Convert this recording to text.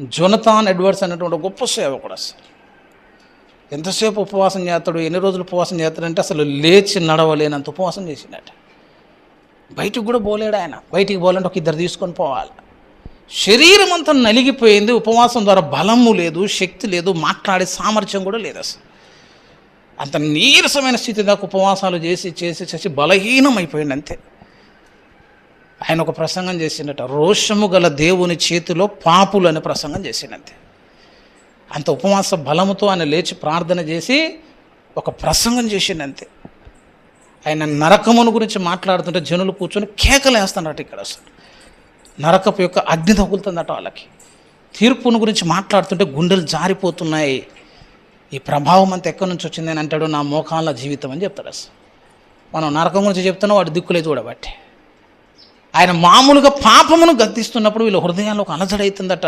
జొనతాన్ Edwards అనేటువంటి గొప్ప సేవకుడు అసలు. ఎంతసేపు ఉపవాసం చేస్తాడు ఎన్ని రోజులు ఉపవాసం చేస్తాడంటే అసలు లేచి నడవలేనంత ఉపవాసం చేసినట్టు బయటికి కూడా పోలేడు ఆయన. బయటికి పోలంటే ఒక ఇద్దరు తీసుకొని పోవాలి. శరీరం అంతా నలిగిపోయింది ఉపవాసం ద్వారా బలము లేదు శక్తి లేదు మాట్లాడే సామర్థ్యం కూడా లేదు అసలు. అంత నీరసమైన స్థితి దాకా ఉపవాసాలు చేసి చేసి చేసి బలహీనం అయిపోయింది అంతే. ఆయన ఒక ప్రసంగం చేసిండట రోషము గల దేవుని చేతిలో పాపులు అనే ప్రసంగం చేసిండంతే. అంత ఉపవాస బలముతో ఆయన లేచి ప్రార్థన చేసి ఒక ప్రసంగం చేసిండంతే. ఆయన నరకమును గురించి మాట్లాడుతుంటే జనులు కూర్చొని కేకలేస్తున్నట్టు ఇక్కడ అసలు. నరకపు యొక్క అగ్ని తగులుతుందట వాళ్ళకి. తీర్పును గురించి మాట్లాడుతుంటే గుండెలు జారిపోతున్నాయి. ఈ ప్రభావం అంతా ఎక్కడి నుంచి వచ్చిందని అంటాడు నా మోకాళ్ళ జీవితం అని చెప్తాడు అసలు. మనం నరకం గురించి చెప్తున్నాం వాడు దిక్కులే చూడబట్టి. ఆయన మామూలుగా పాపమును గద్దిస్తున్నప్పుడు వీళ్ళ హృదయాల్లో ఒక అలజడవుతుందట